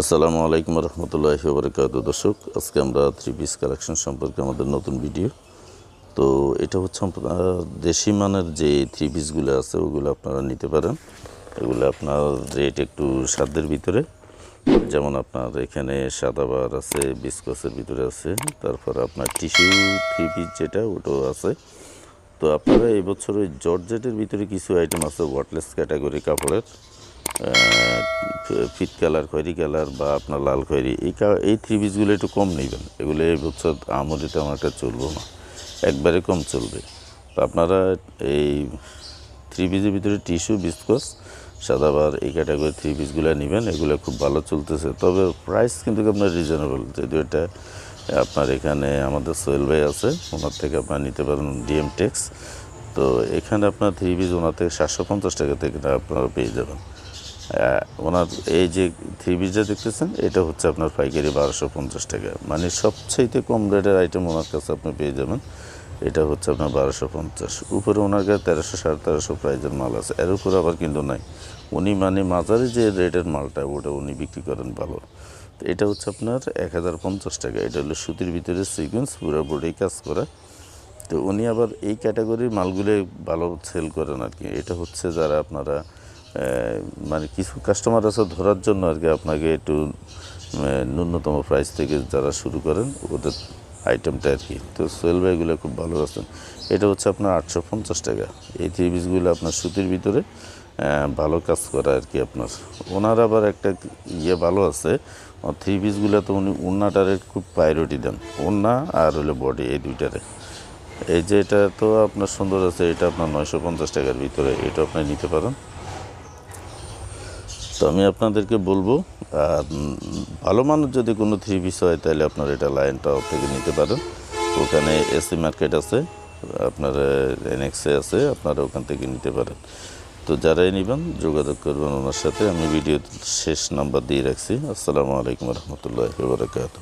আসসালামু আলাইকুম রহমতুল্লাহ বরকাত দর্শক, আজকে আমরা থ্রি পিস কালেকশন সম্পর্কে আমাদের নতুন ভিডিও তো এটা হচ্ছে দেশি মানের যে থ্রি পিসগুলো আছে, ওগুলো আপনারা নিতে পারেন। এগুলো আপনার রেট একটু সাধ্যের ভিতরে। যেমন আপনার এখানে সাদাবার আছে বিস্কসের ভিতরে আছে, তারপর আপনার টিস্যু থ্রি পিস যেটা, ওটাও আছে। তো আপনারা এই বছর ওই জর্জেটের ভিতরে কিছু আইটেম আছে ওয়াটলেস ক্যাটাগরি কাপড়ের। ফিট কালার, খয়েরি কালার বা আপনার লাল খয়েরি, এই এই থ্রি পিসগুলো একটু কম নেবেন। এগুলো এই বছর আমলে তেমন একটা চলবো না। একবারে কম চলবে। তো আপনারা এই থ্রি পিসের ভিতরে টিস্যু বিস্কস সাদাবার এই ক্যাটাগরি থ্রি পিসগুলো নেবেন, এগুলো খুব ভালো চলতেছে। তবে প্রাইস কিন্তু আপনার রিজনেবল যেহেতু এটা আপনার এখানে আমাদের সোহেল ভাই আছে, ওনার থেকে আপনার নিতে পারেন ডিএম টেক্স তো এখানে আপনার থ্রি পিস ওনার থেকে সাতশো পঞ্চাশ টাকা থেকে আপনারা পেয়ে যাবেন। ওনার এই যে থ্রি পিসটা দেখতেছেন, এটা হচ্ছে আপনার পাইকারি বারোশো পঞ্চাশ টাকা। মানে সবচেয়ে কম রেটের আইটেম ওনার কাছে আপনি পেয়ে যাবেন। এটা হচ্ছে আপনার বারোশো পঞ্চাশ। উপরে ওনার কাছে তেরোশো সাড়ে তেরোশো প্রাইজের মাল আছে। এর উপরে আবার কিন্তু নাই। উনি মানে মাঝারি যে রেটের মালটা, ওটা উনি বিক্রি করেন ভালো। তো এটা হচ্ছে আপনার এক হাজার পঞ্চাশ টাকা। এটা হলো সুতির ভিতরে সিকোয়েন্স পুরো বডি কাজ করা। তো উনি আবার এই ক্যাটাগরির মালগুলো ভালো সেল করেন আর কি। এটা হচ্ছে যারা আপনারা মানে কিছু কাস্টমার আছে ধরার জন্য আর কি আপনাকে একটু ন্যূনতম প্রাইস থেকে যারা শুরু করেন, ওদের আইটেমটা আর কি। তো সোয়েল ভাইগুলো খুব ভালো আছেন এটা হচ্ছে আপনার আটশো পঞ্চাশ টাকা। এই থ্রি পিসগুলো আপনার সুতির ভিতরে ভালো কাজ করা আর কি আপনার। ওনার আবার একটা ইয়ে ভালো আছে থ্রি পিসগুলো তো উনি উন্নাটারে খুব প্রায়োরিটি দেন। উন্না আর হলো বডি এই দুইটারে। এই যে এটা তো আপনার সুন্দর আছে, এটা আপনার নয়শো পঞ্চাশ টাকার ভিতরে, এটা আপনি নিতে পারেন। তো আমি আপনাদেরকে বলব ভালো মানুষ যদি কোনো থ্রি পিস হয়, তাহলে আপনার এটা লাইনটা থেকে নিতে পারেন। ওখানে এসি মার্কেট আছে, আপনার এনএক্সে আছে, আপনারা ওখান থেকে নিতে পারেন। তো যারাই নেবেন, যোগাযোগ করবেন ওনার সাথে। আমি ভিডিও শেষ নাম্বার দিয়ে রাখছি। আসসালামু আলাইকুম রহমতুল্লাহ বরকাত